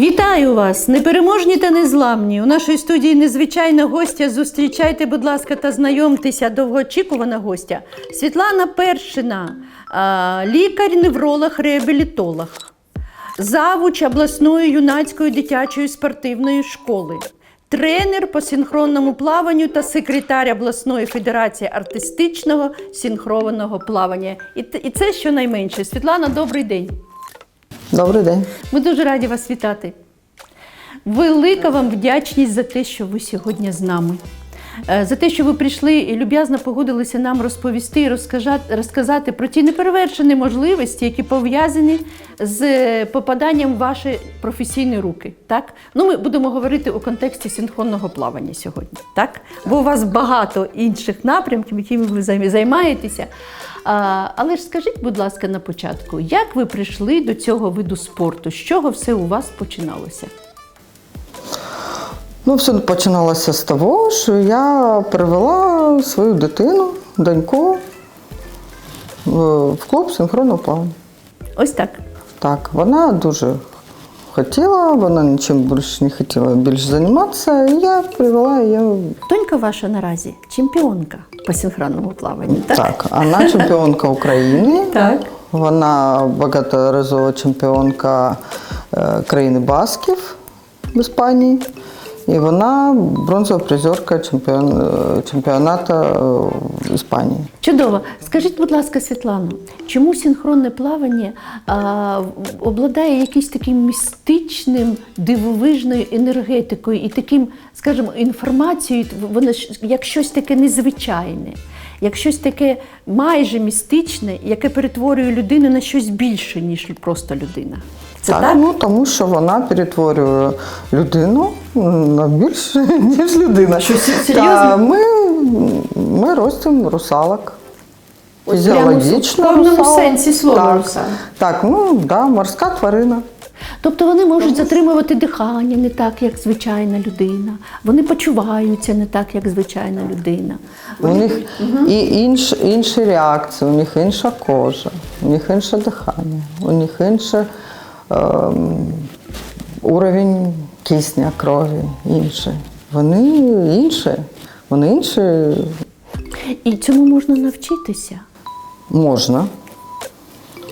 Вітаю вас, непереможні та незламні. У нашій студії незвичайна гостя. Зустрічайте, будь ласка, та знайомтеся. Довгоочікувана гостя. Світлана Першина, лікар-невролог, реабілітолог, завуч обласної юнацької дитячої спортивної школи, тренер по синхронному плаванню та секретар обласної федерації артистичного синхронного плавання. І, це щонайменше. Світлана, добрий день. Добрий день. Ми дуже раді вас вітати. Велика вам вдячність за те, що ви сьогодні з нами. Е, За те, що ви прийшли і люб'язно погодилися нам розповісти і розказати, про ті неперевершені можливості, які пов'язані з е, попаданням в ваші професійні руки. Так? Ну, ми будемо говорити у контексті синхронного плавання сьогодні. Так? Бо у вас багато інших напрямків, якими ви займаєтеся. А, але ж скажіть, будь ласка, на початку, як ви прийшли до цього виду спорту? З чого все у вас починалося? Ну, все починалося з того, що я привела свою дитину, доньку в в клуб синхронного плавання. Ось так. Так, вона дуже хотіла, вона нічим більше не хотіла більше займатися, і я привела її. Донька ваша наразі чемпіонка по синхронному плаванню, так? Так, вона чемпіонка України. Так. Вона багаторазова чемпіонка е, країни Басків в Іспанії. І вона бронзова призерка чемпіон, е, чемпіонату е, Іспанії. Чудово. Скажіть, будь ласка, Світлано, чому синхронне плавання а, обладає якимось таким містичним, дивовижною енергетикою і таким, скажімо, інформацією, воно ж як щось таке незвичайне, як щось таке майже містичне, яке перетворює людину на щось більше, ніж просто людина. Це так? Ну, тому що вона перетворює людину на більше, ніж людина. Що, серйозно? Та ми, ми ростимо русалок. Ось прямо в Фізіологічно повному русалок. сенсі слова так. русалок. Так, ну да, морська тварина. Тобто вони можуть затримувати дихання не так, як звичайна людина. Вони почуваються не так, як звичайна людина. У них і інш, інші реакції, у них інша кожа, у них інше дихання, у них інший ем, уровень кисня, крові, інший. Вони інші, вони інші І цьому можна навчитися. можна.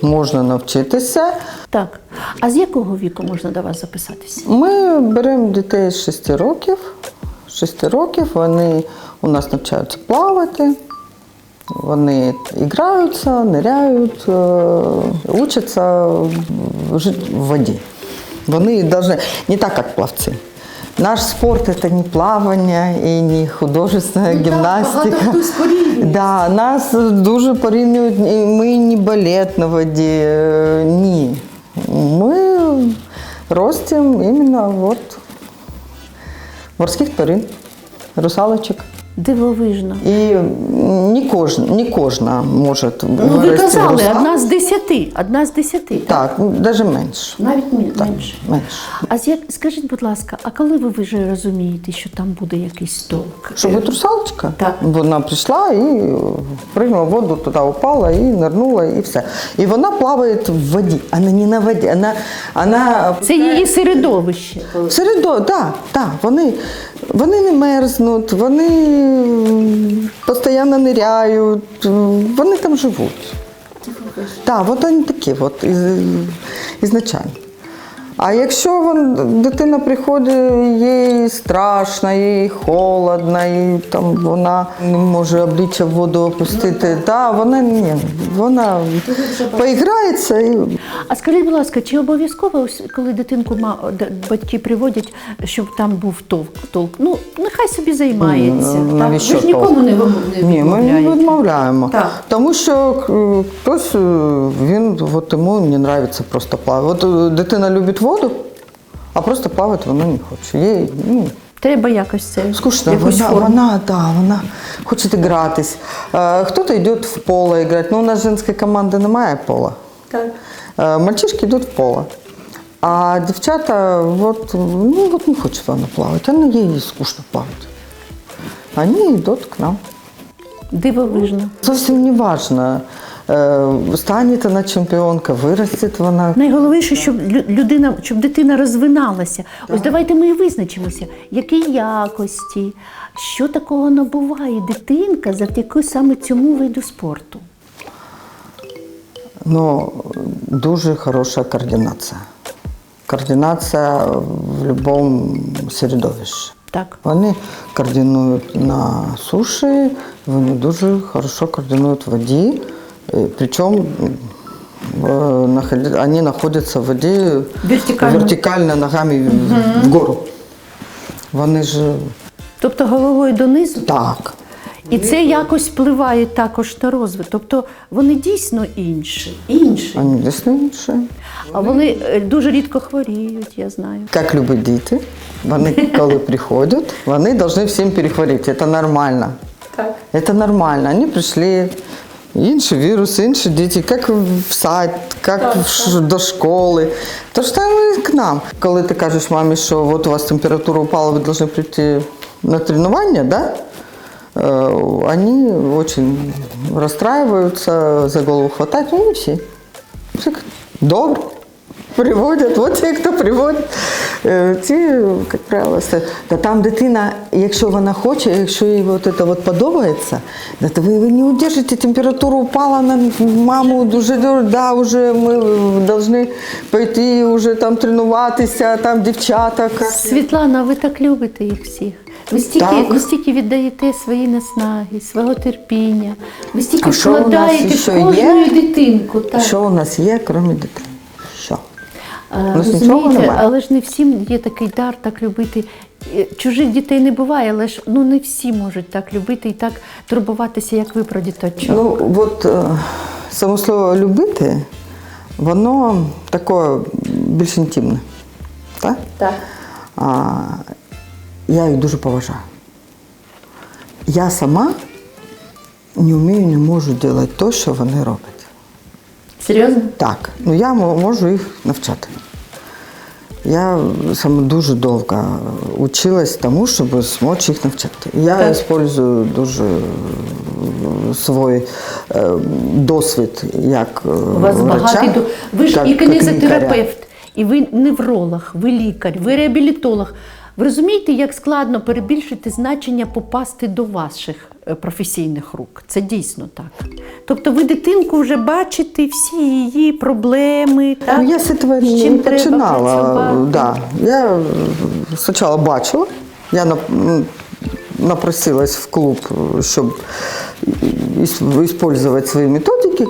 Можна навчитися. Так. А з якого віку можна до вас записатися? Ми беремо дітей з 6 років. З 6 років вони у нас навчаються плавати, вони граються, ниряють, е, учаться в воді. Вони навіть не так, як плавці. Наш спорт це не плавання і не художественна гімнастика. багато хто порівнює. Да, нас дуже порівнюють, і ми не балет на воді. е, Ні. Ми ростимо іменно от морських тварин, русалочок. Дивовижно. І не кожна, не кожна може Ну, ви казали, одна з десяти. Одна з десяти. Так, навіть менше. Навіть менше. менше. А з як скажіть, будь ласка, а коли ви вже розумієте, що там буде якийсь толк? Що от русалочка? Так. Вона прийшла і прийняла воду, туди упала і нирнула, і все. І вона плаває в воді, вона не на воді. Вона, вона Це її середовище. Середо, так, так, вони, вони не мерзнуть, вони постійно ниряють, вони там живуть. Так, от вони такі, от, із, ізначально. А якщо вон, дитина приходить, їй страшно, їй холодно, і там вона не може обличчя в воду опустити, та, вона ні, вона поіграється і А скажіть, будь ласка, чи обов'язково, коли дитинку ма- батьки приводять, щоб там був толк? толк? Ну, нехай собі займається. Так? Ви ж нікому толк? не не Ні, ми не відмовляємо. Так. Тому що е, хтось е, він от йому не подобається просто плавати. От е, дитина любить воду, а просто плавати вона не хоче. Їй ну, Треба якось це скучно. якусь Вона, форму. вона, да, вона хоче гратись. Е, Хтось йде в поле грати. Ну, у нас женської команди немає пола. Так. Е, Мальчишки йдуть в поле. А дівчата, от, ну, от не хоче вона плавати, вона їй скучно плавати. Вони йдуть к нам. Дивовижно. Зовсім не важно, Стане вона чемпіонка, виросте вона. Найголовніше, щоб людина, щоб дитина розвиналася. Ось давайте ми і визначимося, які якості, що такого набуває дитинка завдяки саме цьому виду спорту. Ну, дуже хороша координація. Координація в будь-якому середовищі. Так. Вони координують на суші, вони дуже хорошо координують в воді. Причому е, находи- вони знаходяться в воді Вертикально. вертикально ногами в- вгору. Вони ж Тобто головою донизу. так. І це якось впливає також на розвиток. Тобто вони дійсно інші. Інші. Вони дійсно інші. А вони е, дуже рідко хворіють, я знаю. Як люблять діти, вони коли приходять, вони повинні всім перехворіти. Це нормально. Так. Это нормально. Они пришли, інші віруси, інші діти, як в сад, як в ш- до школи. То ж там і к нам. Коли ти кажеш мамі, що от у вас температура упала, ви повинні прийти на тренування, да? Э, они очень расстраиваются, за голову хватают, ну не все. Все как, добре. Приводять, от ті, е, ті, як правило, все. Та там дитина, якщо вона хоче, якщо їй от це от подобається, да, то ви, ви не удержите, температура упала на маму, дуже, да, вже ми повинні пойти вже там тренуватися, там дівчата. Світлана, ви так любите їх всіх. Ви стільки, Так. ви стільки віддаєте свої наснаги, свого терпіння. Ви стільки вкладаєте в кожну дитинку. Так. Що у нас є, крім дитини? Розумієте, але ж не всім є такий дар так любити. Е, Чужих дітей не буває, але ж ну не всі можуть так любити і так турбуватися, як ви про діточок. Ну, от е, само слово любити, воно таке більш інтимне. Так? так. А, я їх дуже поважаю. Я сама не вмію, не можу робити те, що вони роблять. Серйозно? Так, ну я можу їх навчати. Я саме дуже довго училась тому, щоб змочь їх навчати. Я використовую дуже е, свій е, досвід як е, У вас врача, багатий ви ж як- і кинезотерапевт, і ви невролог, ви лікар, ви реабілітолог. Ви розумієте, як складно перебільшити значення попасти до ваших е, професійних рук? Це дійсно так. Тобто ви дитинку вже бачите всі її проблеми. Так? Ну, я з цього не починала. Да. Я е, спочатку бачила, я напросилась в клуб, щоб використовувати свої методики,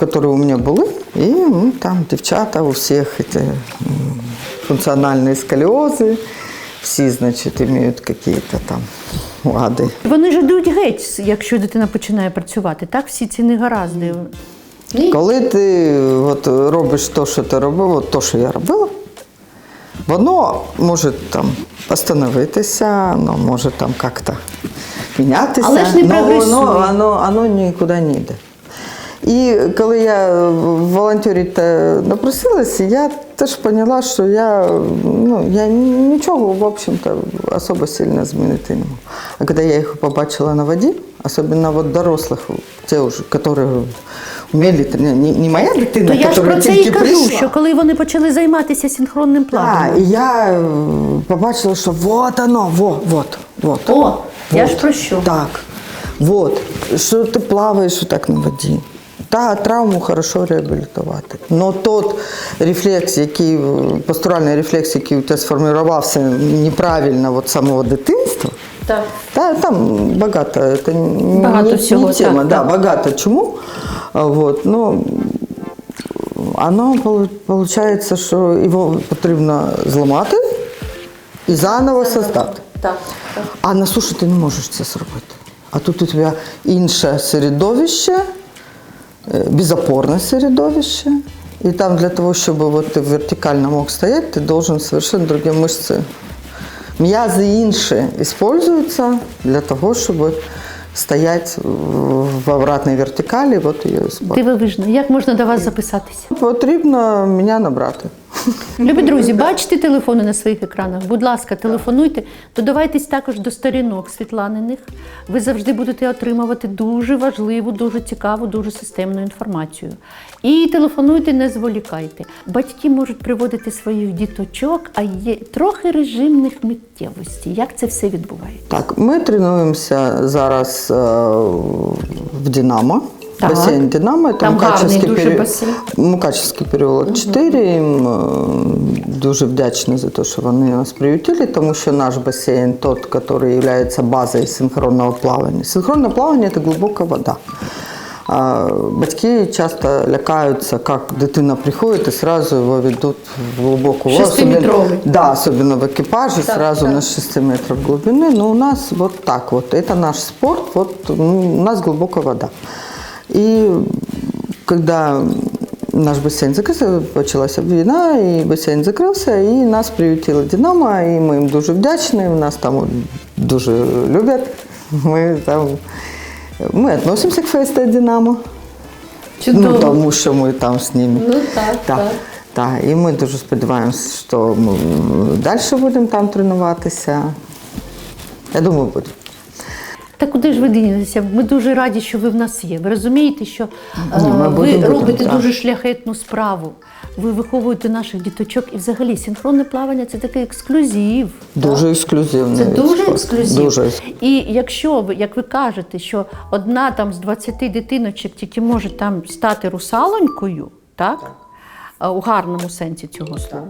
які у мене були. І ну, там дівчата у всіх ці, функціональні сколіози, всі, значить, мають якісь там вади. Вони ж йдуть геть, якщо дитина починає працювати. Так, всі ці негаразди. Коли ти от, робиш те, що ти робив, от те, що я робила, воно може там остановитися, воно може там як-то мінятися, Але ж не но прогресує. воно, воно, воно нікуди не йде. І коли я волонтерити напросилася, я теж поняла, що я, ну, я нічого, в общем-то, особо сильно змінити не можу. А коли я їх побачила на воді, особливо вот дорослих, ті які вміли, не, не моя дитина, То я ж про це і кажу, прийшла. що коли вони почали займатися синхронним Так, плаванням. і я е, побачила, що вот оно, во, вот, вот. О, я ж про що? Так, вот, що ти плаваєш отак на воді. Та травму хорошо реабілітувати. Но тот рефлекс, який, постуральний рефлекс, який у тебе сформувався неправильно от самого дитинства, Так. та, там багато, це не, Багато не, всього, не тема, так, да, так. багато чому. Вот, ну, оно получається, що його потрібно зламати і заново создати. Так, так. А на суші ти не можеш це зробити. А тут у тебе інше середовище, е, безопорне середовище. И там для того, чтобы вот ты вертикально мог стоять, ты должен совершенно другие мышцы. М'язи інші используются для того, щоб стоять в обратній вертикалі. От її Дивовижно. Як можна до вас записатися? Потрібно мене набрати. Любі друзі, бачите телефони на своїх екранах? Будь ласка, телефонуйте, додавайтесь також до сторінок Світланиних. Ви завжди будете отримувати дуже важливу, дуже цікаву, дуже системну інформацію. І телефонуйте, не зволікайте. Батьки можуть приводити своїх діточок, а є трохи режимних миттєвостей. Як це все відбувається? Так, ми тренуємося зараз е, в Динамо. Так. Басейн Динамо. Это Там гарний дуже пере- басейн. Мукачевський переулок 4. Їм е, дуже вдячні за те, що вони нас приютили, тому що наш басейн тот, який є базою синхронного плавання. Синхронне плавання це глибока вода. А Батьки часто лякаються, як дитина приходить і сразу його ведуть в глибоку воду. Шестиметровий. Особливо- Да, особенно в экипаже, сразу на 6 метров глубины. Но у нас вот так вот. Это наш спорт, вот ну, у нас глубокая вода. И когда наш бассейн закрылся, почалась війна, і басейн закрився, і нас приютила Динамо, і ми їм дуже вдячні, нас там дуже люблять. Ми там ми відносимося к фесту Динамо. Ну, тому що ми там з ними. Ну, так, так. так. І ми дуже сподіваємося, що ми далі будемо там тренуватися. Я думаю, буде. Та куди ж ви дінетеся? Ми дуже раді, що ви в нас є. Ви розумієте, що е, ми ви будемо, робите так. дуже шляхетну справу. Ви виховуєте наших діточок і взагалі синхронне плавання це такий ексклюзив. Дуже ексклюзивний. Це дуже ексклюзив. Дуже. І якщо ви, як ви кажете, що одна там з 20 дитиночок тільки може там стати русалонькою, так? А, У гарному сенсі цього слова,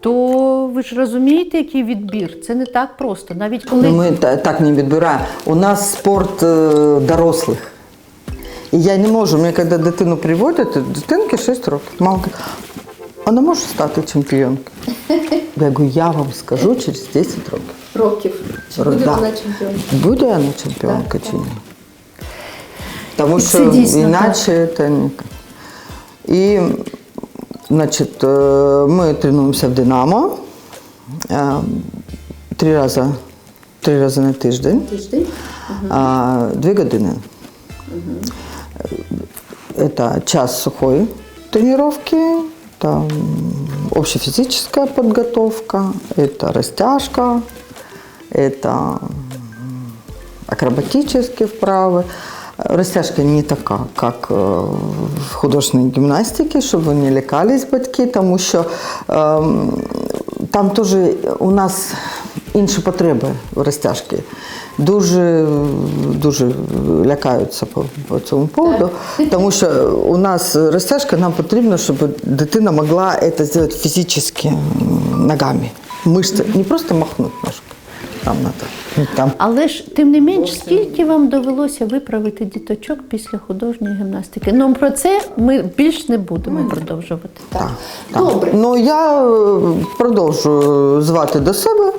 то ви ж розумієте, який відбір? Це не так просто. Навіть коли Ну, ми так не відбираємо. У нас спорт е, дорослих. І я не можу, мені коли дитину приводять, дитинки 6 років. Мама каже, вона може стати чемпіонкою. Я говорю, я вам скажу через 10 років. років чи буде Да. вона чемпіонкою? Буде вона чемпіонка чи ні? Тому Це що дійсно іначе це не. І, значить, е, ми тренуємося в Динамо е, три рази, три рази на тиждень. Тиждень. А, Две годины. Это час сухой тренировки, там общефизическая подготовка, это растяжка, это акробатические вправы. Растяжка не така, як е, в художній гімнастиці, щоб ви не лякались батьки, тому що ем, там теж у нас інші потреби в розтяжки. Дуже, дуже лякаються по, по цьому поводу, тому що у нас розтяжка, нам потрібно, щоб дитина могла це зробити фізично ногами. Мишці, не просто махнути ножкою. Там надо. Там Але ж тим не менш, скільки вам довелося виправити діточок після художньої гімнастики? Ну про це ми більш не будемо продовжувати. Так, так. Ну я е, продовжую звати до себе.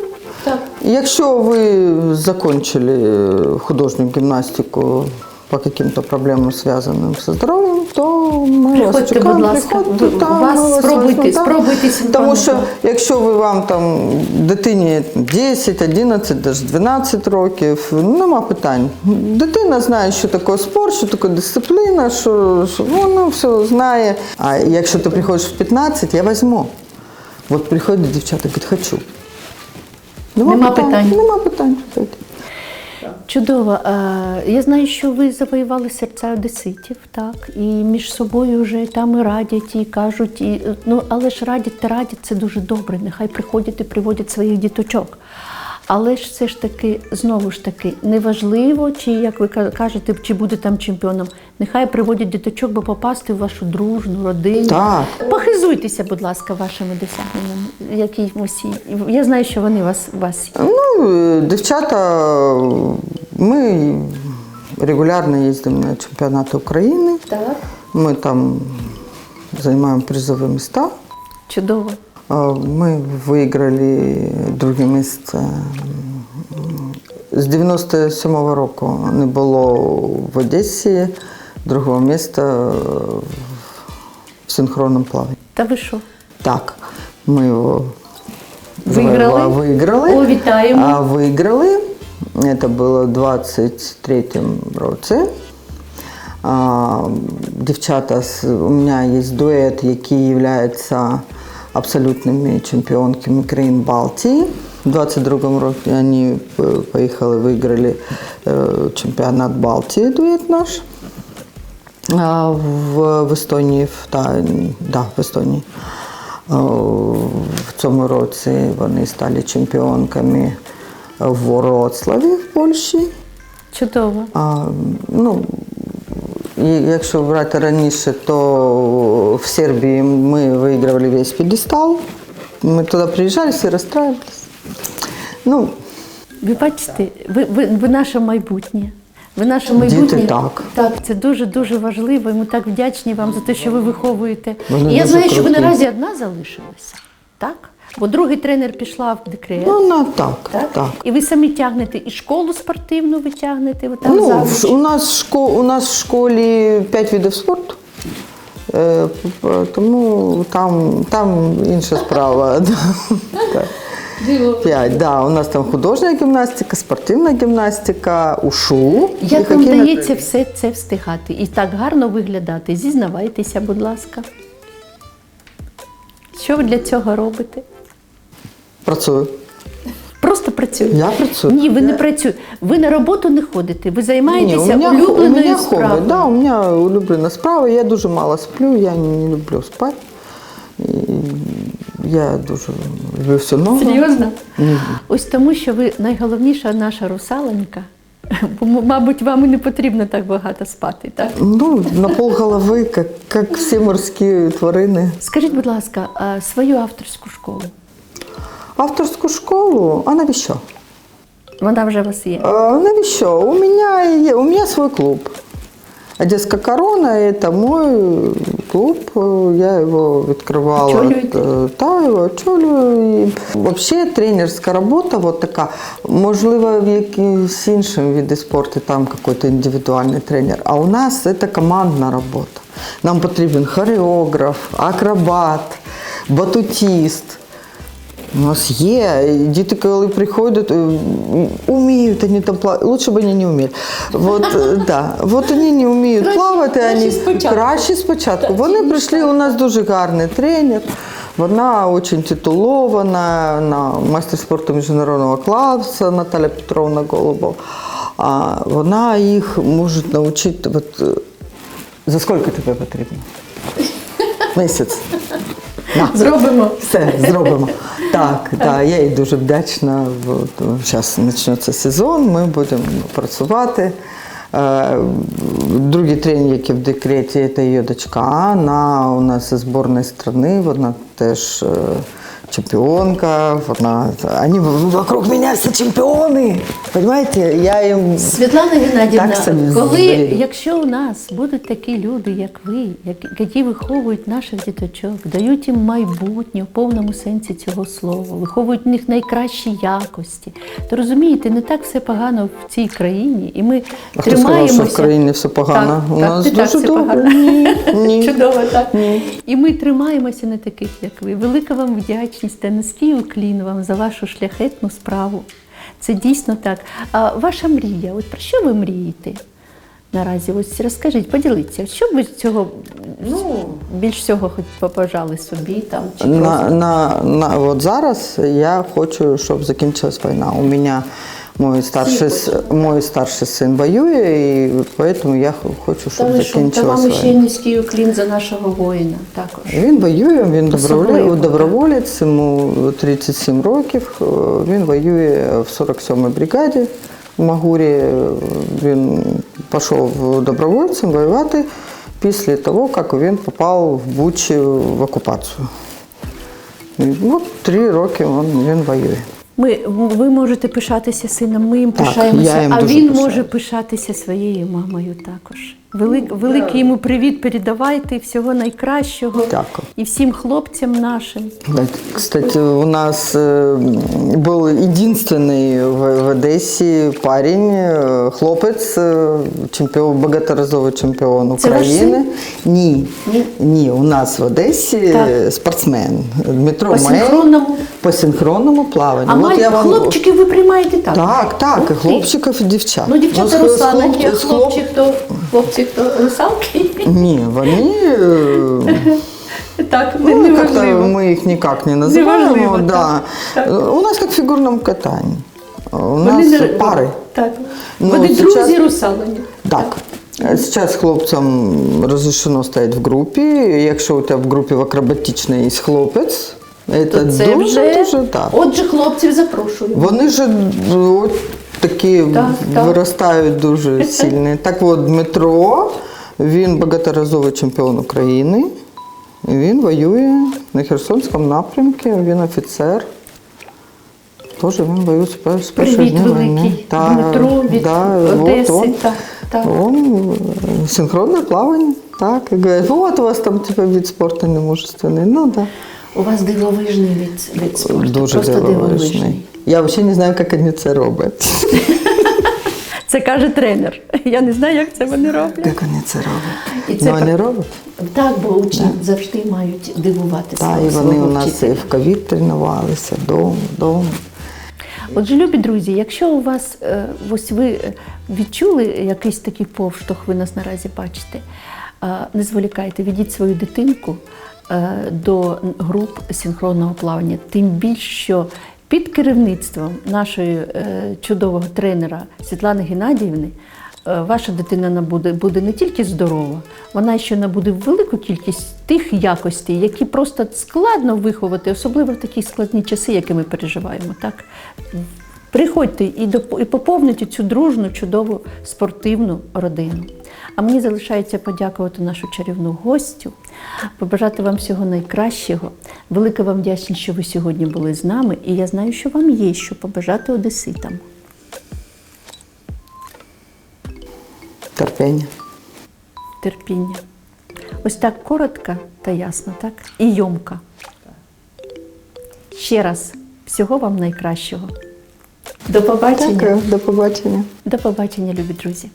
Так. Якщо ви закончили е, художню гімнастику по каким-то проблемам, зв'язаним зі здоров'ям, то ми Приходьте, будь ласка. Приходьте, так, вас спробуйте, спробуйте. Тому що якщо ви вам там дитині 10, 11, навіть 12 років, нема питань. Дитина знає, що таке спорт, що таке дисципліна, що, що вона все знає. А якщо ти приходиш в 15, я візьму. От приходять дівчата, говорять, хочу. Нема питань. Нема питань. Чудово. Я знаю, що ви завоювали серця одеситів, так, і між собою вже там і радять, і кажуть, і, ну, але ж радять та радять це дуже добре. Нехай приходять і приводять своїх діточок. Але ж все ж таки, знову ж таки, неважливо, чи як ви кажете, чи буде там чемпіоном. Нехай приводять діточок, бо попасти в вашу дружну родину. Так. Похизуйтеся, будь ласка, вашими досягненнями. Якимось. Я знаю, що вони вас, вас Ну, дівчата, ми регулярно їздимо на чемпіонати України. так. Ми там займаємо призові міста. Чудово. А, Ми виграли друге місце. З 97-го року не було в Одесі другого місця в синхронному плаванні. Та ви що? Так, ми його Виграли? виграли. О, вітаємо. А виграли. Це було в 23-му році. А, дівчата, у мене є дует, який є абсолютними чемпіонками країн Балтії. У 22-му році вони е, поїхали, виграли е, чемпіонат Балтії дует наш. А в, в Естонії, в, та, да, в Естонії. В цьому році вони стали чемпіонками в Вроцлаві в Польщі. Чудово. А, ну, і якщо брати раніше, то в Сербії ми вигравали весь п'єдестал. Ми туди приїжджали, всі розстраювалися. Ну, Ви бачите, ви, ви, ви наше майбутнє. Ви наше Діти так. Так, це дуже дуже важливо. І ми так вдячні вам за те, що ви виховуєте. Вони І я знаю, що ви наразі одна залишилася, так? Бо другий тренер пішла в декрет. ну на, так, так? так. І ви самі тягнете і школу спортивну ви тягнете, ви там Ну, в- у, нас в шко, у нас в школі 5 видів спорту. Е, п- тому там, там інша справа. Так. П'ять, да. У нас там художня гімнастика, спортивна гімнастика, ушу. і Як вам хокейна вдається все це встигати і так гарно виглядати? Зізнавайтеся, будь ласка. Що ви для цього робите? Працюю. Просто працюєте. Я працюю. Ні, ви не працюєте. Ви на роботу не ходите. Ви займаєтеся у мене, у улюбленою мене хобі. Да, у мене улюблена справа. Я дуже мало сплю, я не люблю спати. І я дуже люблю все нове. Серйозно? Ось тому, що ви найголовніша наша русаленька. Бо, мабуть, вам і не потрібно так багато спати, так? Ну, на пол голови, як, як всі морські тварини. Скажіть, будь ласка, свою авторську школу. Авторську школу, а навіщо? Вона вже у вас є. А, навіщо? У мене є, у мене свій клуб. Одеська корона это мой клуб. Я его відкривала. Очолюєте? Е, Та, його очолюю. Взагалі тренерська робота вот така. Можливо, в якійсь іншому виді спорту там якийсь індивідуальний тренер. А у нас це командна робота. Нам потрібен хореограф, акробат, батутіст. У нас є. Діти, коли приходять, е, вміють вони там плавати. Лучше б вони не вміли. Вот, е, да. Вот вони не вміють Краще- плавати, краще вони спочатку. краще спочатку. Вони прийшли, у нас дуже гарний тренер. Вона дуже титулована, на майстер спорту міжнародного класу Наталя Петровна Голубов. А вона їх може навчити. От, е, за скільки тобі потрібно? Місяць. На. Зробимо. Все, зробимо. Так, так, я їй дуже вдячна. Зараз почнеться сезон, ми будемо працювати. Е, Другий тренер, який в декреті, це її дочка. Вона у нас із збірної країни, вона теж чемпіонка. Вона, вони вокруг мене всі чемпіони. Понимаете? Я їм Світлана Геннадівна, Так собі коли, якщо у нас будуть такі люди, як ви, які, які виховують наших діточок, дають їм майбутнє в повному сенсі цього слова, виховують в них найкращі якості, то розумієте, не так все погано в цій країні, і ми А хто сказав, тримаємося. в країні все погано? Так, У так, нас не так дуже все добре. погано. Ні, ні. Чудово, так. І ми тримаємося на таких, як ви. Велика вам вдячність та низький уклін вам за вашу шляхетну справу. Це дійсно так. А ваша мрія, от про що ви мрієте наразі? Ось розкажіть, поділіться, що б ви цього ну, більш всього хоч побажали собі там? Чи На, на, на, от зараз я хочу, щоб закінчилась війна. У мене мой старший, мой старший син воює, і тому я хочу, щоб Та ви що, та закінчилась вам ще низький уклін за нашого воїна також. Він воює, він доброволець, доброволець, йому 37 років. Він воює в 47-й бригаді в Магурі. Він пішов добровольцем воювати після того, як він попав в Бучі в окупацію. От три роки він, він воює. Ми, ви можете пишатися сином, ми їм Так, пишаємося, я їм а дуже він пишаюсь. може пишатися своєю мамою також. Велик, великий йому привіт передавайте, всього найкращого. Дякую. І всім хлопцям нашим. Да, Кстати, у нас э, был единственный в, в Одессе парень, э, хлопець, э, чемпіон, багаторазовий чемпіон Це ваш України. Ні, Ні? ні, у нас в Одесі Так. е, спортсмен Дмитро По Мей синхронному? по синхронному плаванню. А От малі, я вам- хлопчиків ви приймаєте так? Так, так, і Ух ти. хлопчиків, і дівчат. Ну, дівчата з- з русалки, а хлоп- з хлоп- хлопчик то хлопчик то русалки. Ні, вони. е, Так, Ну, как-то мы их никак не называем. Неважливо, да. так, так. У нас как в фигурном катании. У Вони нас не- пары. Так. Ну, Вони сейчас- друзі русалені. Так. Сейчас хлопцям розрішено стояти в групі. Якщо у тебе в групі в акробатичній є хлопець, це, то це дуже, вже... дуже так. Отже, хлопців запрошую. Вони ж от такі Так, так. виростають дуже сильні. Так от Дмитро, він багаторазовий чемпіон України. І Він воює на Херсонському напрямку, він офіцер. Теж він воює з пер- першого Привіт дня війни. великий Так, Дмитро від да, Одеси. от он. Так, так. Он синхронное плавание. Так, и говорит, вот у вас там типа вид спорту немужественный. Ну да. У вас дивовижний від, від спорту. Дуже Просто дивовижний. дивовижний. Я взагалі не знаю, як вони це роблять. Це каже тренер. Я не знаю, як це вони роблять. Як вони це роблять? І це Ну, вони роблять. Так, бо учні завжди мають дивувати Так, і вони у нас і в ковід тренувалися, вдома, вдома. Отже, любі друзі, якщо у вас е, ось ви е, відчули якийсь такий повштовх, ви нас наразі бачите, е, не зволікайте, ведіть свою дитинку до груп синхронного плавання. Тим більше, що під керівництвом нашої е, чудового тренера Світлани Геннадіївни е, ваша дитина набуде, буде не тільки здорова, вона ще набуде велику кількість тих якостей, які просто складно виховати, особливо в такі складні часи, які ми переживаємо. Так? Приходьте і, і поповнюйте цю дружну, чудову спортивну родину. А мені залишається подякувати нашу чарівну гостю, побажати вам всього найкращого. Велика вам вдячність, що ви сьогодні були з нами, і я знаю, що вам є що побажати одеситам. Терпіння. терпіння. Ось так коротко та ясно, так? І йомка. Ще раз, всього вам найкращого. До побачення. Дякую, до побачення. До побачення, любі друзі.